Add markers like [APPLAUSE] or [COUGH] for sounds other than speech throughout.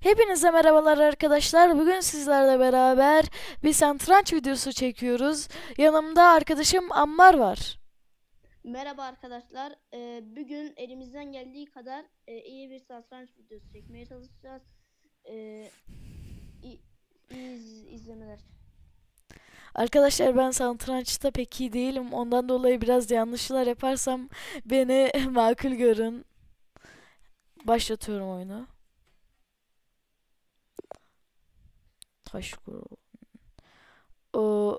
Hepinize merhabalar arkadaşlar. Bugün sizlerle beraber bir satranç videosu çekiyoruz. Yanımda arkadaşım Ammar var. Merhaba arkadaşlar. Ee, bugün elimizden geldiği kadar e, iyi bir satranç videosu çekmeye çalışacağız. Ee, iz, izlemeler. Arkadaşlar ben satrançta pek iyi değilim. Ondan dolayı biraz yanlışlar yaparsam beni [LAUGHS] makul görün. Başlatıyorum oyunu. Taş kuru. O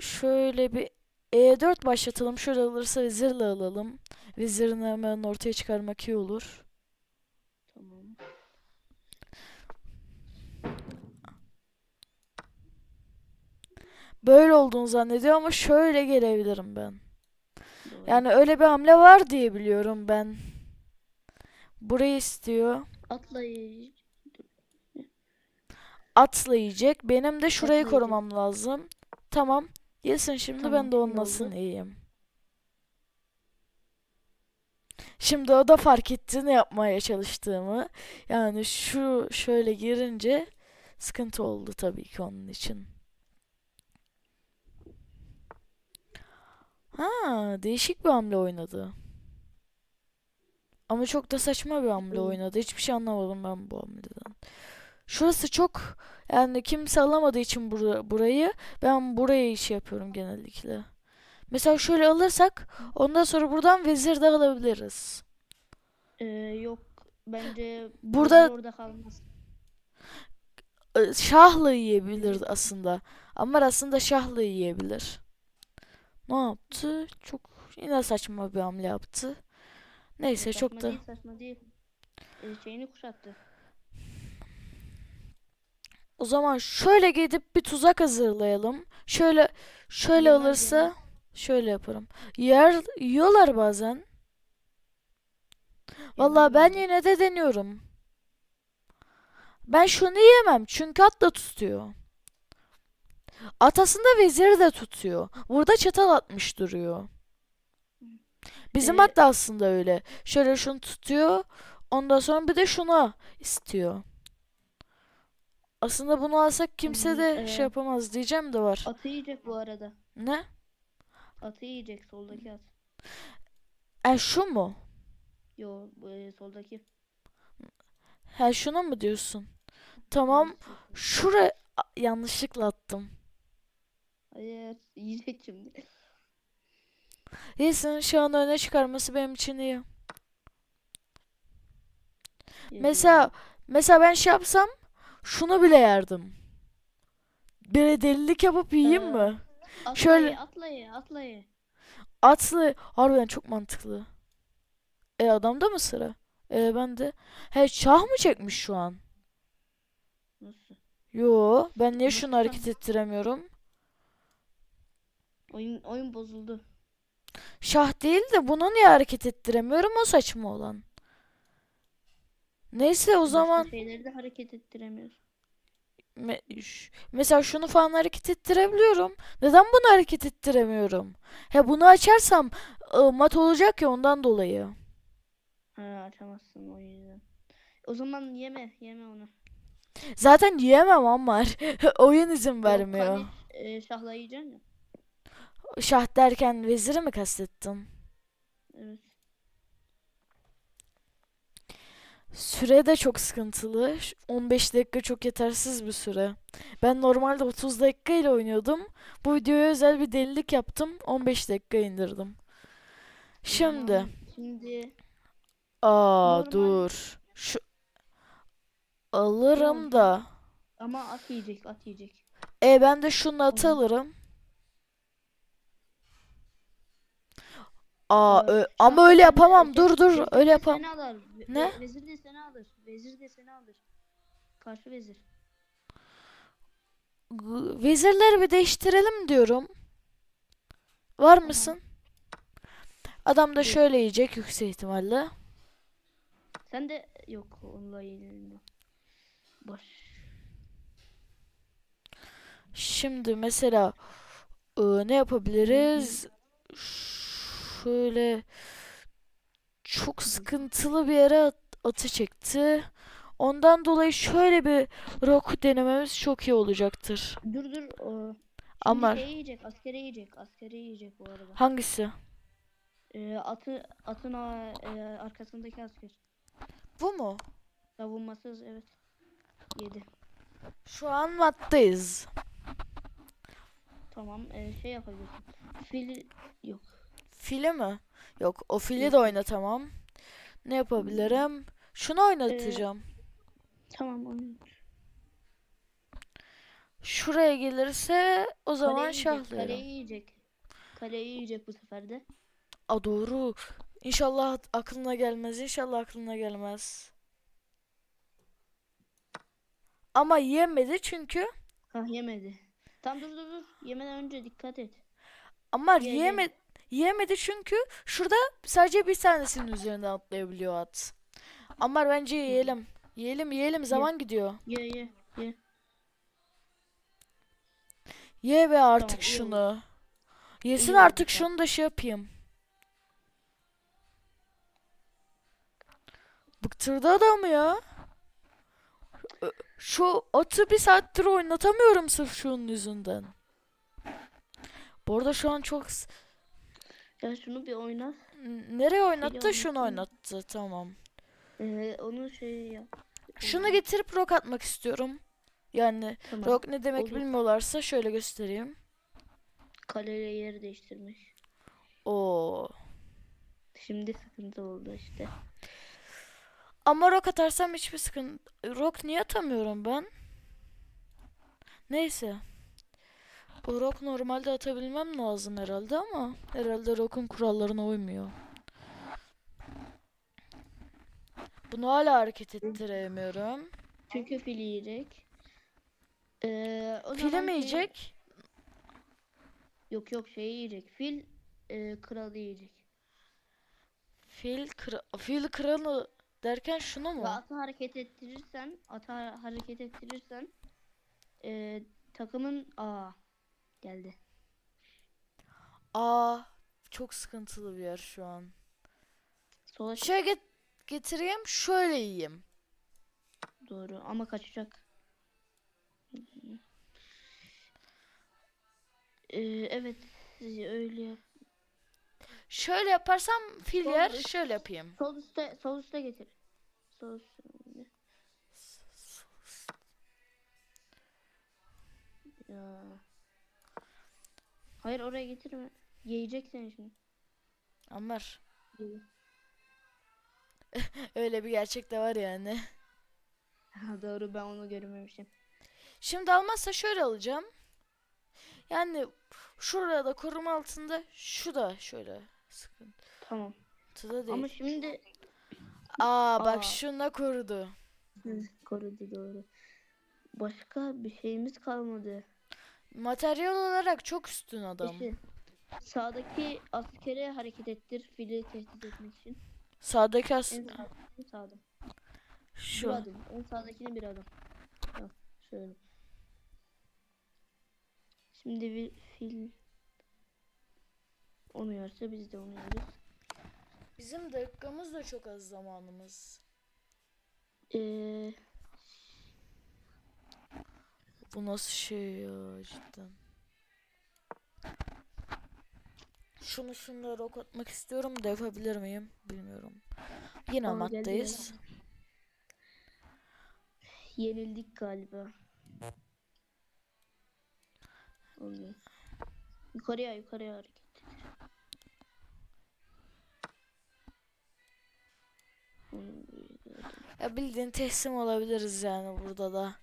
şöyle bir E4 başlatalım. Şöyle alırsa vezirle alalım. Vezirini hemen ortaya çıkarmak iyi olur. Tamam. Böyle olduğunu zannediyor ama şöyle gelebilirim ben. Doğru. Yani öyle bir hamle var diye biliyorum ben. Burayı istiyor. atlayı Atla yiyecek. Benim de şurayı korumam lazım. Tamam. Yesin şimdi Tamam, ben de onun nasıl iyiyim. Şimdi o da fark etti ne yapmaya çalıştığımı. Yani şu şöyle girince sıkıntı oldu tabii ki onun için. Ha, değişik bir hamle oynadı. Ama çok da saçma bir hamle oynadı. Hiçbir şey anlamadım ben bu hamleden. Şurası çok yani kimse alamadığı için bura- burayı ben burayı iş yapıyorum genellikle. Mesela şöyle alırsak ondan sonra buradan vezir de alabiliriz. Ee, yok bence Burada- orada kalmaz. Ee, Şahla yiyebilir aslında. Ama aslında şahla yiyebilir. Ne yaptı? Çok yine saçma bir hamle yaptı. Neyse çok saçma da değil, saçma değil. Ee, şeyini kuşattı. O zaman şöyle gidip bir tuzak hazırlayalım. Şöyle şöyle Yemez alırsa yemez. şöyle yaparım. Yer yiyorlar bazen. Vallahi ben yine de deniyorum. Ben şunu yiyemem çünkü at da tutuyor. At aslında veziri de tutuyor. Burada çatal atmış duruyor. Bizim Ee, at da aslında öyle. Şöyle şunu tutuyor. Ondan sonra bir de şuna istiyor. Aslında bunu alsak kimse Hmm, de şey ee, yapamaz diyeceğim de var. Atı yiyecek bu arada. Ne? Atı yiyecek soldaki at. E şu mu? Yo bu e, soldaki. Ha şuna mı diyorsun? Tamam. Evet, soldaki. Şuraya A, yanlışlıkla attım. Hayır yiyecek şimdi. Yesin şu an öne çıkarması benim için iyi. Mesela mesela ben şey yapsam şunu bile yerdim. Bir delilik yapıp yiyeyim Ee, mi? Atlayı, şöyle- atlayı, atlayı. Atlı harbiden çok mantıklı. E adamda mı sıra? E ben de. He şah mı çekmiş şu an? Nasıl? Yo ben niye şunu hareket ettiremiyorum? Oyun oyun bozuldu. Şah değil de bunu niye hareket ettiremiyorum o saçma olan. Neyse o Başka zaman şeyleri de hareket ettiremiyoruz. me- mesela şunu falan hareket ettirebiliyorum. Neden bunu hareket ettiremiyorum? He bunu açarsam ı, mat olacak ya ondan dolayı. Ha açamazsın o yüzden. O zaman yeme, yeme onu. Zaten yiyemem ama [LAUGHS] oyun izin Yok, vermiyor. hani, e, şahla yiyeceksin ya. Şah derken veziri mi kastettin? Evet. Süre de çok sıkıntılı. Ş- 15 dakika çok yetersiz bir süre. Ben normalde 30 dakika ile oynuyordum. Bu videoya özel bir delilik yaptım. 15 dakika indirdim. Şimdi. Şimdi Aa Normal. dur. Şu alırım da. ama at yiyecek, at yiyecek. E ben de şunu atı alırım. Aa ö- ama öyle yapamam. Dur dur öyle yapamam. Seni alır. Ve- Ne? ve- Vezir de seni alır. Vezir de seni alır. Karşı vezir. G- Vezirleri bir değiştirelim diyorum. Var mısın? Adam da şöyle yiyecek yüksek ihtimalle. Sen de yok onunla yenilmiyor. Boş. Şimdi mesela e, ne yapabiliriz? Şöyle çok sıkıntılı bir yere at- atı çekti. Ondan dolayı şöyle bir rock denememiz çok iyi olacaktır. Dur dur. O... Şimdi Ama şey yiyecek. Askeri yiyecek. Askeri yiyecek bu arada. hangisi? Ee, atı atın a- e, arkasındaki asker. Bu mu? Savunmasız evet. Yedi. Şu an maddayız. Tamam. ee, şey yapabilirsin. Fil yok. Fili mi? Yok, o fili de oynatamam. Ne yapabilirim? Şunu oynatacağım. Tamam onu. Şuraya gelirse o zaman Kaleyi yiyecek. Kaleyi yiyecek. Kaleyi yiyecek bu sefer de. A doğru. İnşallah aklına gelmez. İnşallah aklına gelmez. Ama yemedi çünkü. Hah yemedi. Tam dur dur dur. Yemeden önce dikkat et. Ama Ye, ye. yemedi. Yemedi çünkü şurada sadece bir tanesinin üzerinden atlayabiliyor at. Ama bence yiyelim. Yiyelim yiyelim zaman gidiyor. Ye ye ye. Ye ve artık Tamam, iyi şunu. Yesin İyi oldu, artık tamam. şunu da şey yapayım. Bıktırdı adamı ya. Ö- Şu atı bir saattir oynatamıyorum sırf şunun yüzünden. Bu arada şu an çok... s- Ya şunu bir oynat. Nereye oynattı? Şunu oynatayım. oynattı. Tamam. Ee, onu şey yap. Şunu getirip rock atmak istiyorum. Yani Tamam. rock ne demek olur. bilmiyorlarsa şöyle göstereyim. Kaleyle yer değiştirmiş. Oo. Şimdi sıkıntı oldu işte. Ama rock atarsam hiçbir sıkıntı... Rock niye atamıyorum ben? Neyse. Bu rock normalde atabilmem lazım herhalde ama herhalde rock'un kurallarına uymuyor. Bunu hala hareket ettiremiyorum. Çünkü fil yiyecek. Ee, o Fili mi şey- yiyecek? Yok yok şey yiyecek. Fil e, kralı yiyecek. Fil, kra fil kralı derken şunu Ve mu? atı hareket ettirirsen, atı ha- hareket ettirirsen e, takımın aa geldi. Aa, çok sıkıntılı bir yer şu an. Sola çık- Şöyle get- getireyim, şöyle yiyeyim. doğru ama kaçacak. Ee, evet öyle yap. Şöyle yaparsam fil Sol yer, üst. şöyle yapayım. Sol üstte sol üstte getir. Sol üstte. Ya. Hayır oraya getirme. Yiyecek seni şimdi. Yedi. [LAUGHS] öyle bir gerçek de var yani. Doğru ben onu görmemişim. Şimdi almazsa şöyle alacağım. Yani şurada da koruma altında, şu da şöyle sıkıntı Tamam. da değil. Ama şimdi Aa bak Aa. şuna korudu. Hı, korudu doğru. Başka bir şeyimiz kalmadı. Materyal olarak çok üstün adam. İşte sağdaki askere hareket ettir fili tehdit etmek için. Sağdaki as En sağ, en sağda. Bir şu. adım. En sağdakine bir. Tamam. Şöyle. Şimdi bir fil onu yerse biz de onu yeriz. Bizim dakikamız da çok az zamanımız. Ee, Bu nasıl şey ya cidden. Şunu şunla rok atmak istiyorum da yapabilir miyim bilmiyorum. Yine geldi, maddayız. yenildik galiba. Oluyor. Yukarıya yukarıya hareket. Ya bildiğin teslim olabiliriz yani burada da.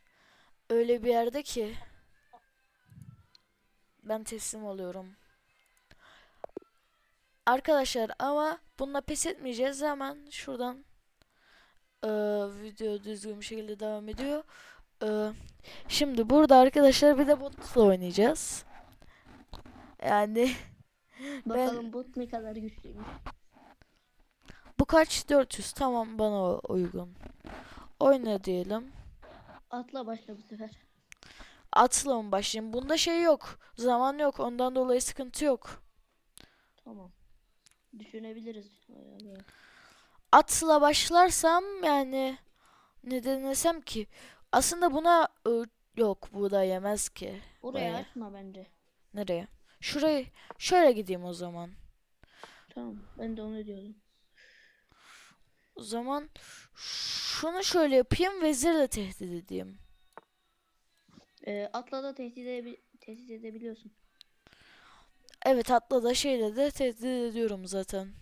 Öyle bir yerde ki ben teslim oluyorum. Arkadaşlar ama bununla pes etmeyeceğiz. Hemen şuradan eee, video düzgün bir şekilde devam ediyor. Eee, şimdi burada arkadaşlar bir de botla oynayacağız. Yani [LAUGHS] Bakalım bot ne kadar güçlüymüş. bu kaç 400 tamam bana uygun. Oyna diyelim. Atla başla bu sefer. Atla mı başlayayım? Bunda şey yok. Zaman yok. Ondan dolayı sıkıntı yok. Tamam. Düşünebiliriz. Atla başlarsam yani ne denesem ki? Aslında buna yok bu da yemez ki. Orayı Bayağı. açma bence. Nereye? Şurayı şöyle gideyim o zaman. Tamam ben de onu diyordum. O zaman şunu şöyle yapayım veziri de tehdit edeyim. Ee, atla da tehdit, edebi- tehdit edebiliyorsun. Evet atla da şeyle de tehdit ediyorum zaten.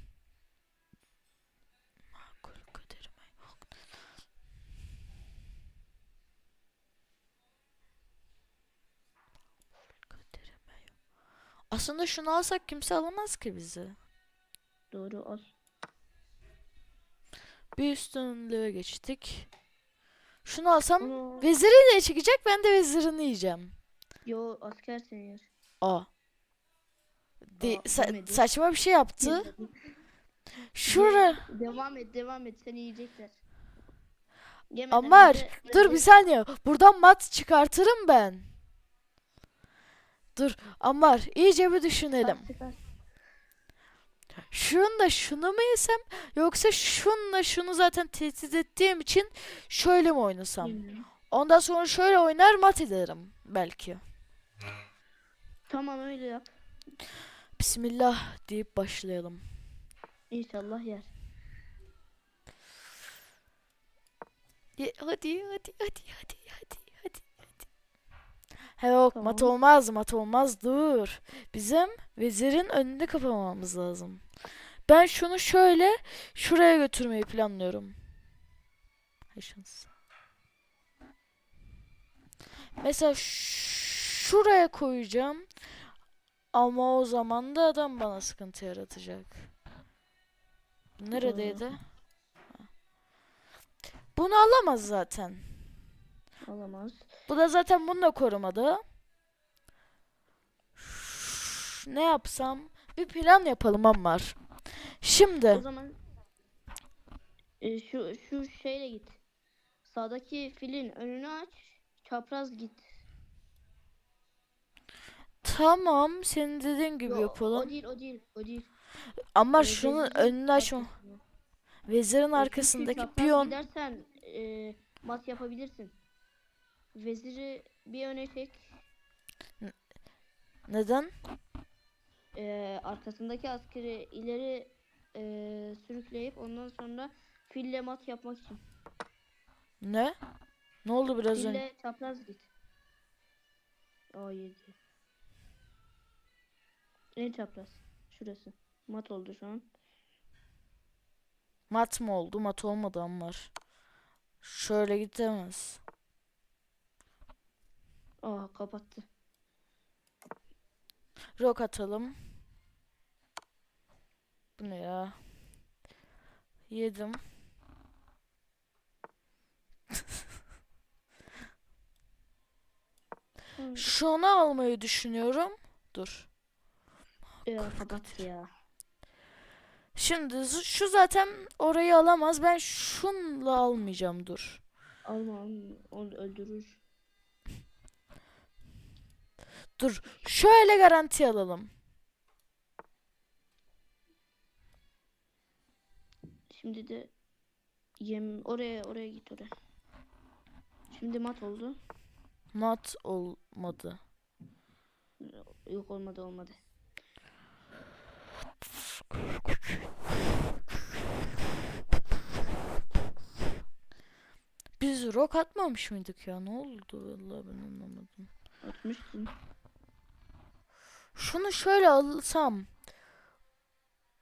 Aslında şunu alsak kimse alamaz ki bizi. Doğru al. Bir üstünlüğe geçtik. Şunu alsam Onu... veziriyle çekecek ben de vezirini yiyeceğim. Yo asker seni yer. Aa. De- Aa, sa- demedi. saçma bir şey yaptı. Şura. Devam et devam et seni yiyecekler. Yemeden önce dur bir saniye. Buradan mat çıkartırım ben. Dur Ammar iyice bir düşünelim. Çıkar, çıkar. Şunu şunu mu yesem yoksa şunla şunu zaten tehdit ettiğim için şöyle mi oynasam? Bilmiyorum. Ondan sonra şöyle oynar mat ederim belki. Tamam öyle yap. Bismillah deyip başlayalım. İnşallah yer. Ye- hadi hadi hadi hadi hadi hadi hadi. He yok mat Tamam. olmaz mat olmaz dur. Bizim vezirin önünde kapamamız lazım. Ben şunu şöyle şuraya götürmeyi planlıyorum. Şans. Mesela şuraya koyacağım. Ama o zaman da adam bana sıkıntı yaratacak. Neredeydi? Bunu alamaz zaten. Olamaz. Bu da zaten bunu da korumadı. Ne yapsam? Bir plan yapalım Ammar. O Şimdi zaman e, şu şu şeyle git. Sağdaki filin önünü aç. Çapraz git. tamam senin dediğin gibi Yo, O yapalım. değil o değil o değil. Ammar Ee, şunun önünü açma. Vezirin E, çünkü arkasındaki piyon. gidersen e, mat yapabilirsin. Veziri bir öne çek. Neden? e, arkasındaki askeri ileri e, sürükleyip ondan sonra fille mat yapmak için. Ne? Ne oldu biraz önce? Fille çapraz git. O yedi. En çapraz. Şurası. Mat oldu şu an. Mat mı oldu? Mat olmadı Ammar. Şöyle gidemez. Aa kapattı. Rock atalım. Bu ne ya? Yedim. Şunu almayı düşünüyorum. Dur. Ya kapattı ya. Şimdi şu zaten orayı alamaz. Ben şunla almayacağım dur. Alma. Onu öldürür. Dur. Şöyle garanti alalım. Şimdi de yem oraya oraya git oraya. Şimdi mat oldu. Mat olmadı. Yok olmadı olmadı. Biz rock atmamış mıydık ya? Ne oldu? Vallahi ben anlamadım. Atmışsın. Şunu şöyle alsam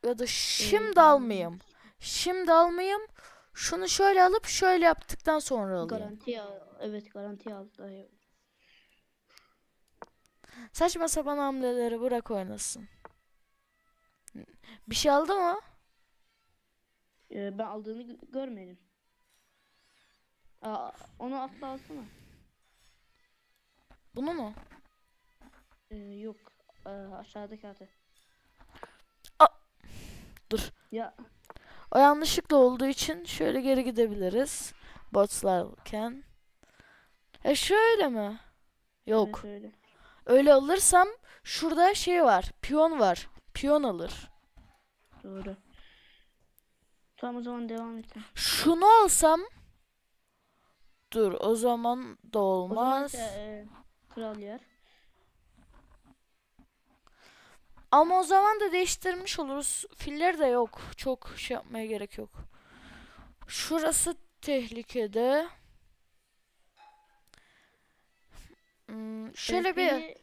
ya da şimdi Ee, almayayım. Şimdi almayayım. Şunu şöyle alıp şöyle yaptıktan sonra alayım. Garanti al. Evet garanti al. Saçma sapan hamleleri bırak oynasın. Bir şey aldı mı? Ee, ben aldığını gö- görmedim. Aa, onu atla alsana. Bunu mu? Ee, yok. Ee, aşağıdaki atı. Aa, dur. Ya O yanlışlıkla olduğu için şöyle geri gidebiliriz. Botslarken. E şöyle mi? Yok. evet öyle. Öyle alırsam şurada şey var. Piyon var. Piyon alır. Doğru. Tamam o zaman devam et. Şunu alsam Dur o zaman da O zaman olmaz. e, kral yer. Ama o zaman da değiştirmiş oluruz. Filler de yok. Çok şey yapmaya gerek yok. Şurası tehlikede. Hmm, şöyle bir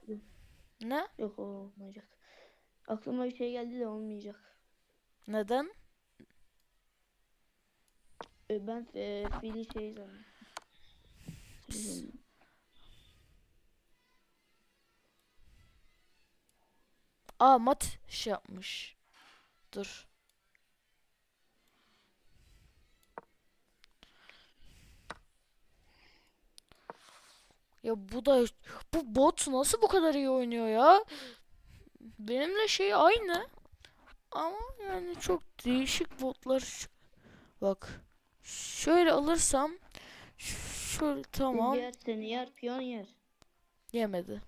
ne? Yok olmayacak. Aklıma bir şey geldi de olmayacak. Neden? E, ben e, fili şey zannettim. Aa mat şey yapmış. Dur. Ya bu da bu bot nasıl bu kadar iyi oynuyor ya? Benimle şey aynı. Ama yani çok değişik botlar. Bak. Şöyle alırsam şöyle tamam yer, seni yer, piyon yer. yemedi.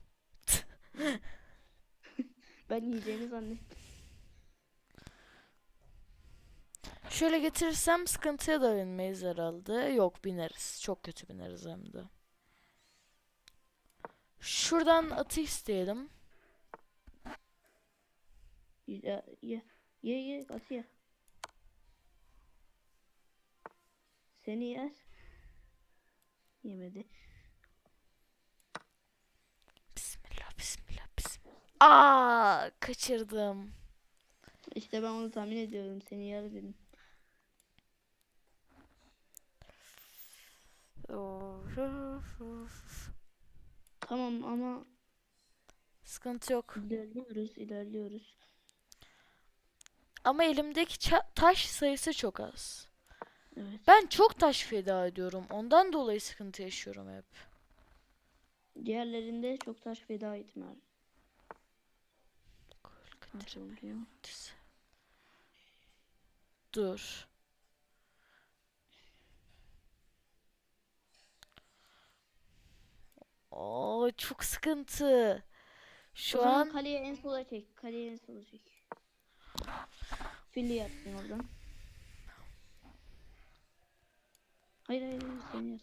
[LAUGHS] Ben yiyeceğini zannettim. Şöyle getirirsem sıkıntıya da binmeyiz herhalde. Yok bineriz. Çok kötü bineriz hem de. Şuradan atı isteyelim. Ye, ye, ye, ye, at ye. Seni yer. Yemedi. Bismillah, bismillah, bismillah. Aa, kaçırdım. İşte ben onu tahmin ediyorum. Seni yer dedim. Tamam ama Sıkıntı yok. ilerliyoruz, ilerliyoruz. Ama elimdeki taş sayısı çok az. Evet. Ben çok taş feda ediyorum. Ondan dolayı sıkıntı yaşıyorum hep. Diğerlerinde çok taş feda etme. Oluyor? Dur. Oo çok sıkıntı. O Şu zaman an kaleye en sola çek. Kaleye en sola çek. Fili yapsın oradan. Hayır hayır hayır seni yer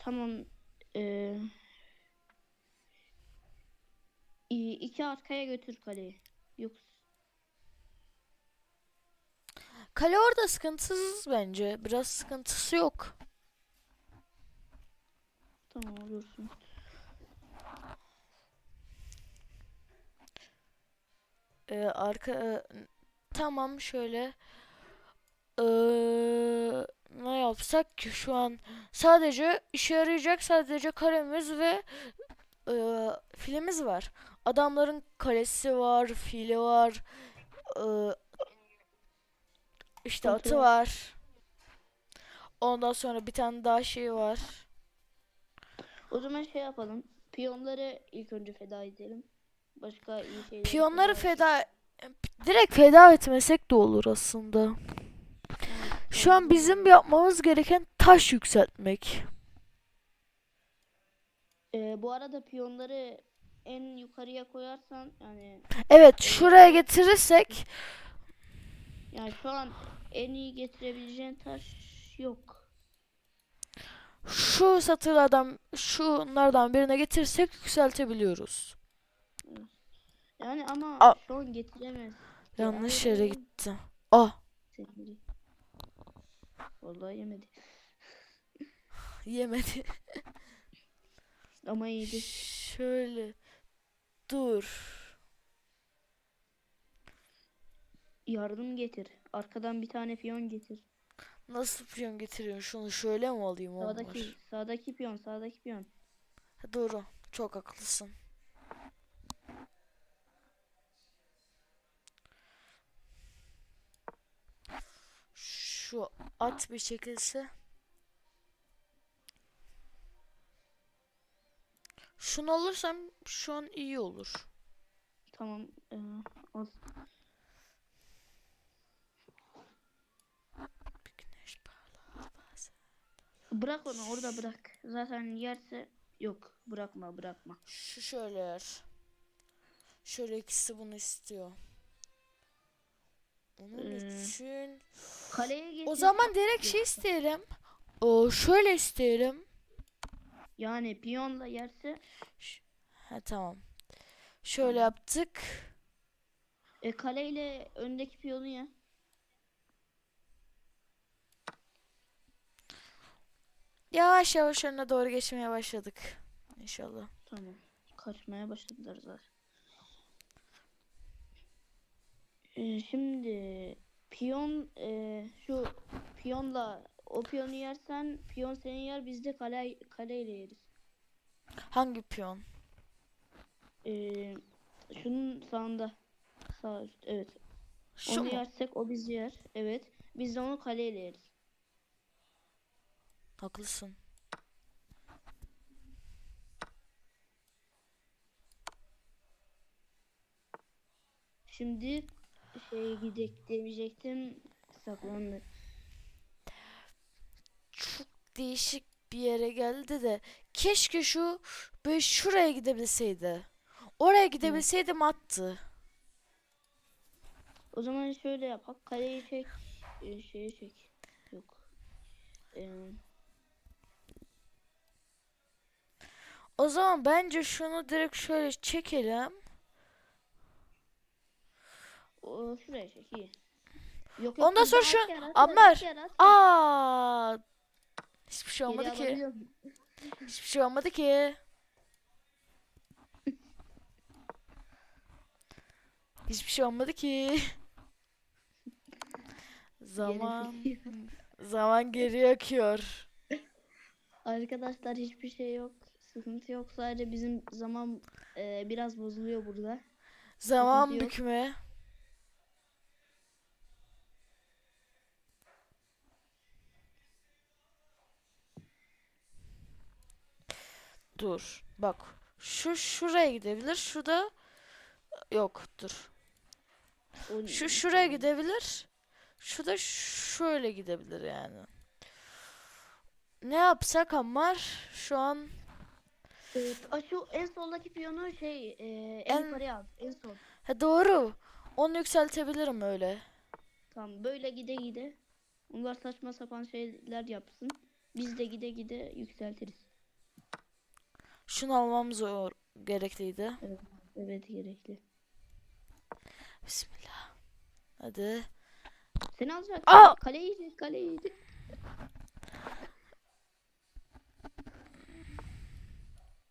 Tamam. İyi, iki arkaya götür kaleyi. Yok. kale orada sıkıntısız bence. Biraz sıkıntısı yok. Tamam olursun. Ee, arka e, tamam şöyle Ee, ne yapsak ki şu an sadece işe yarayacak sadece kalemiz ve e, filimiz var. Adamların kalesi var, fili var, e, işte atı var. Ondan sonra bir tane daha şey var. O zaman şey yapalım. Piyonları ilk önce feda edelim. Başka iyi şeyler Piyonları feda feda direkt feda etmesek de olur aslında. Şu an bizim yapmamız gereken taş yükseltmek. Ee, bu arada piyonları en yukarıya koyarsan yani Evet, şuraya getirirsek yani şu an en iyi getirebileceğin taş yok. şu satırlardan şunlardan birine getirsek yükseltebiliyoruz. Yani ama Aa. şu an getiremez. Ya, Yanlış yere gitti. Ah, Vallahi yemedi. yemedi. Ama iyiydi. Şöyle. Dur. Yardım getir. Arkadan bir tane piyon getir. Nasıl piyon getiriyorsun? Şunu şöyle mi alayım. Sağdaki sağdaki piyon, sağdaki piyon. Ha, Doğru. Çok haklısın. Şu at bir çekilse. Şunu alırsam şu an iyi olur. Tamam. ee, al. Bırak onu orada bırak. Zaten yerse Yok bırakma bırakma. Şu şöyle yer. Şöyle ikisi bunu istiyor. Onun Ee, için Kaleye getir. o zaman direkt şey isteyelim. O şöyle isteyelim. Yani piyonla yerse Ha tamam. Şöyle yaptık. e, kaleyle öndeki piyonu yer. Yavaş yavaş önüne doğru geçmeye başladık. İnşallah. Tamam. Kaçmaya başladılar zaten. Ee, şimdi piyon e, şu piyonla o piyonu yersen piyon seni yer biz de kale kaleyle yeriz. Hangi piyon? Ee, şunun sağında sağ üst evet. Şu onu mu? yersek o bizi yer. Evet. Biz de onu kaleyle yeriz. Haklısın. Şimdi şeye gidecek demeyecektim. Saklandı. Çok değişik bir yere geldi de keşke şu böyle şuraya gidebilseydi. Oraya gidebilseydim attı. O zaman şöyle yapak. Kaleyi çek. E, şeye çek. Yok. Ee, O zaman bence şunu direkt şöyle çekelim. O, şuraya çek iyi. Yok, yok, Ondan sonra şu- at. Aa! [LAUGHS] Hiçbir şey olmadı ki. Hiçbir şey olmadı ki. Hiçbir şey olmadı ki. Zaman zaman geri akıyor. Arkadaşlar hiçbir şey yok. Sıkıntı yok. Sadece bizim zaman e, biraz bozuluyor burada. Zaman yok. bükme. Dur. Bak. Şu şuraya gidebilir. Şu da yok. Dur. Şu şuraya gidebilir. Şu da şöyle gidebilir yani. Ne yapsak Ammar? Şu an Evet, şu en soldaki piyonu şey e, en, En- yukarıya al. En sol. ha doğru. Onu yükseltebilirim öyle. Tamam böyle gide gide. Onlar saçma sapan şeyler yapsın. Biz de gide gide yükseltiriz. Şunu almam zor gerekliydi. Evet gerekli. Bismillah. Hadi. Seni alacak. Aa! Kaleyi yiyecek, kaleyi yiyecek.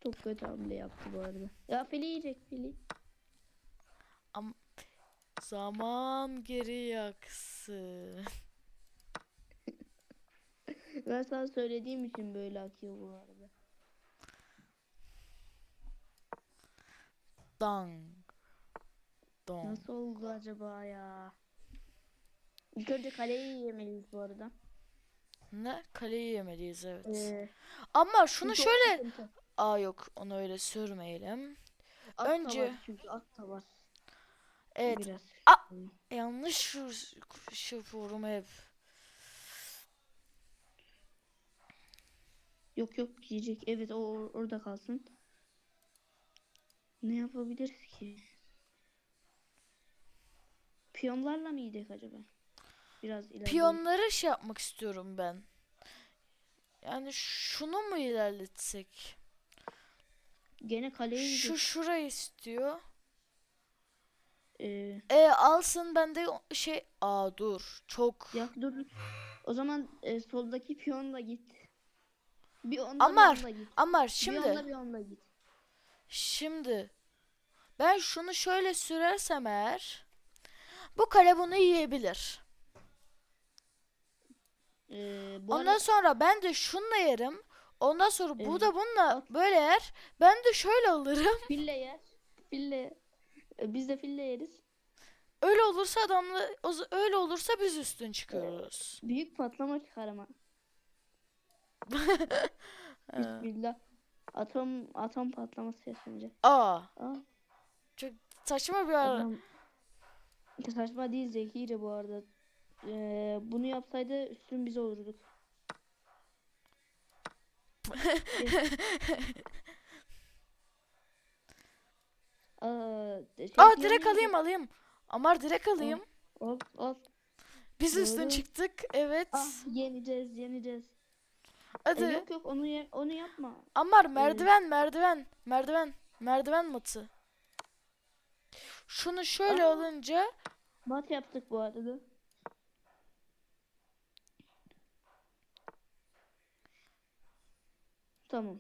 Çok kötü hamle yaptı bu arada. Ya fili yiyecek fili. Zaman geri yaksın. Ben sana söylediğim için böyle akıyor bu arada. Dang. Dong. Nasıl oldu acaba ya? İlk önce kaleyi yemeliyiz bu arada. Ne? Kaleyi yemeliyiz evet. Ee, Ama şunu şöyle... Aa yok onu öyle sürmeyelim. At önce- var çünkü at da var. Evet Biraz. Yanlış yapıyorum hep. Yok yok yiyecek. Evet o or- orada kalsın. Ne yapabiliriz ki? Piyonlarla mı yiyecek acaba? Biraz ilerleyelim. Piyonları şey yapmak istiyorum ben. Yani şunu mu ilerletsek? Gene kaleye Şu yiyecek. şurayı istiyor. Ee, E alsın ben de şey aa dur çok ya dur. O zaman e, soldaki piyonla git. Bir onunla Amar, bir onunla git. Amar Bir şimdi onunla bir onunla git. Şimdi ben şunu şöyle sürersem eğer bu kale bunu yiyebilir. Ee, bu Ondan arada sonra ben de şunla yerim. Ondan sonra bu Evet. da bununla Al. böyle yer. Ben de şöyle alırım. [LAUGHS] fille yer. Fille. e, biz de fille yeriz. Öyle olursa adamla öyle olursa biz üstün çıkıyoruz. Büyük patlama çıkar ama. Ee, [LAUGHS] Bismillah. Atom atom patlaması kesince. Aa. Aa. Çok saçma bir ara. Adam, saçma değil zekice bu arada. Ee, bunu yapsaydı üstün biz olurduk. Aa, [LAUGHS] şey Aa direkt alayım alayım. Amar direkt alayım. Ol ol. ol. Biz üstün çıktık. Evet. Ah, yeneceğiz yeneceğiz. E, Hadi. yok yok onu ye- onu yapma. Amar merdiven merdiven merdiven merdiven matı. Şunu şöyle Aa. alınca Mat yaptık bu arada. Tamam.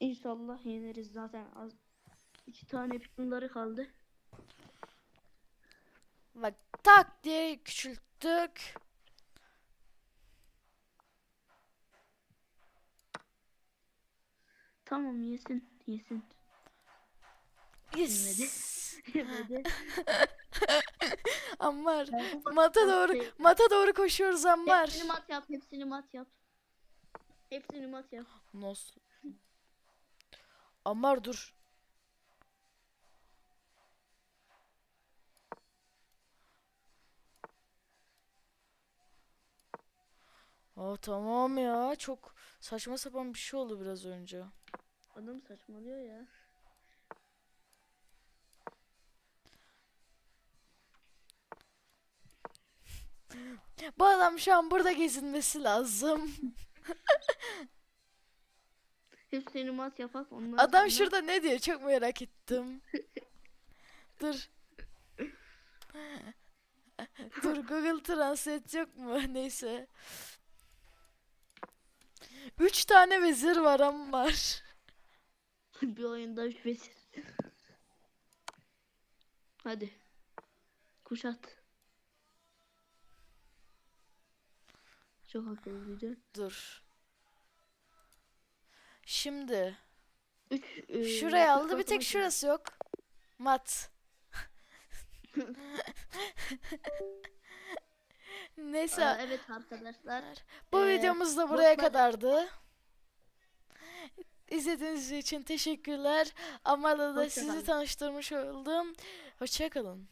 İnşallah yeneriz zaten az. iki tane bunları kaldı. bak tak diye küçülttük. Tamam yesin yesin. Yes. Yemedi. [LAUGHS] [LAUGHS] Ammar mata doğru sevdim. mata doğru koşuyoruz Ammar. Hepsini mat yap, hepsini mat yap. Hepsini mat yap. Nasıl? Ammar dur. Aa tamam ya çok saçma sapan bir şey oldu biraz önce. Adam saçmalıyor ya. [LAUGHS] Bu adam şu an burada gezinmesi lazım. [LAUGHS] Hepsini mat yapak ondan Adam sonra- şurada ne diyor çok merak ettim. [LAUGHS] Dur. Dur Google Translate yok mu? Neyse. Üç tane vezir var ama var. [LAUGHS] bir oyunda vezir. Hadi. Kuşat. Çok akıllıydı. Dur. Şimdi Üç, e, şuraya aldı bir tek şurası yok. Mat. [LAUGHS] Neyse Aa, evet arkadaşlar. bu Ee, videomuz da buraya botlar- kadardı. İzlediğiniz için teşekkürler. Amal'la da sizi tanıştırmış oldum. Hoşçakalın.